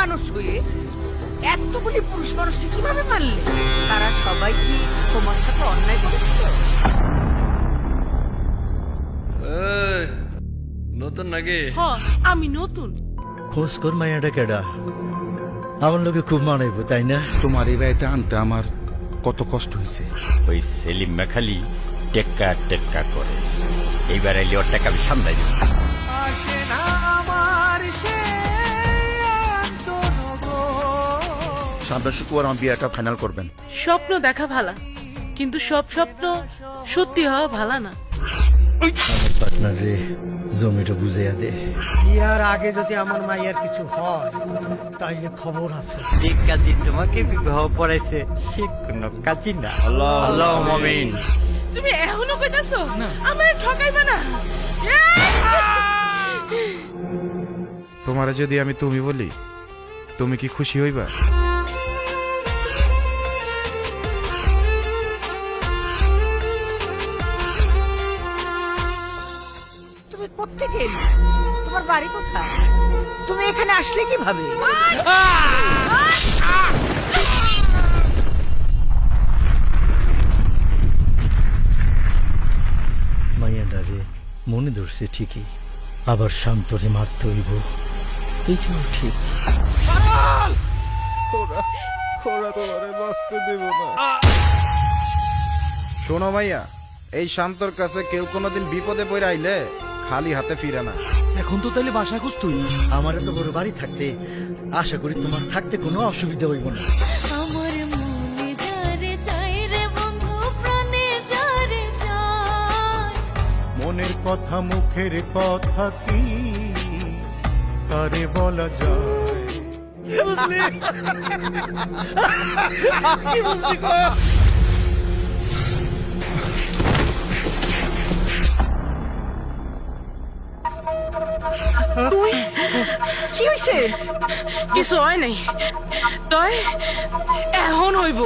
মানুষ হয়ে এতগুলি পুরুষ মানুষকে কীভাবে মারলে? তারা সবাই কি তোমার সাথে অন্যায় করেছিল? নতুন নাকি? আমি নতুন। খোঁজ কর মাইয়াটা কেডা? আমার লোকে খুব মানাইব তাই না? তোমার এই বাড়িতে আনতে আমার কত কষ্ট হয়েছে। ওই সেলিম মেখালি টেক্কা টেক্কা করে। এইবার এলে ওর টাকা আমি সামলাই দিব। সামনে শুক্রবার আমার বিয়েটা ফাইনাল করবেন। স্বপ্ন দেখা ভালা কিন্তু সব স্বপ্ন সত্যি হওয়া ভালা না। আমার পার্টনার রে জমিটা বুঝাইয়া দে। বিয়ার আগে যদি আমার মাইয়ার কিছু হয় তাইলে খবর আছে। যে কাজী তোমাকে বিবাহ পড়াইছে সে কোনো কাজই না। আল্লাহ আল্লাহ মমিন তুমি এখনও কইতাছো? আমার ঠকাইবা না। তোমারে যদি আমি তুমি বলি তুমি কি খুশি হইবা? কোথেকে এলে তোমার বাড়ি কোথায়? তুমি এখানে আসলে কীভাবে? রে মনে ধরছে ঠিকই। আবার শান্তরে মারতে হইব। এইটাও ঠিক। শোনো ভাইয়া এই শান্তর কাছে কেউ কোনোদিন বিপদে পড়ে আইলে খালি হাতে ফিরে না। এখন তো তাহলে বাসা খুঁজ তুই। আমার এত বড় বাড়ি থাকতে আশা করি তোমার থাকতে কোনো অসুবিধা হইব না। আমার মনে যারে চাই রে বন্ধু প্রাণে যারে চাই। মনের কথা মুখের কথা কি? তারে বলা যায়? কি হইছে কিছু হয় নাই। তই এখন হইব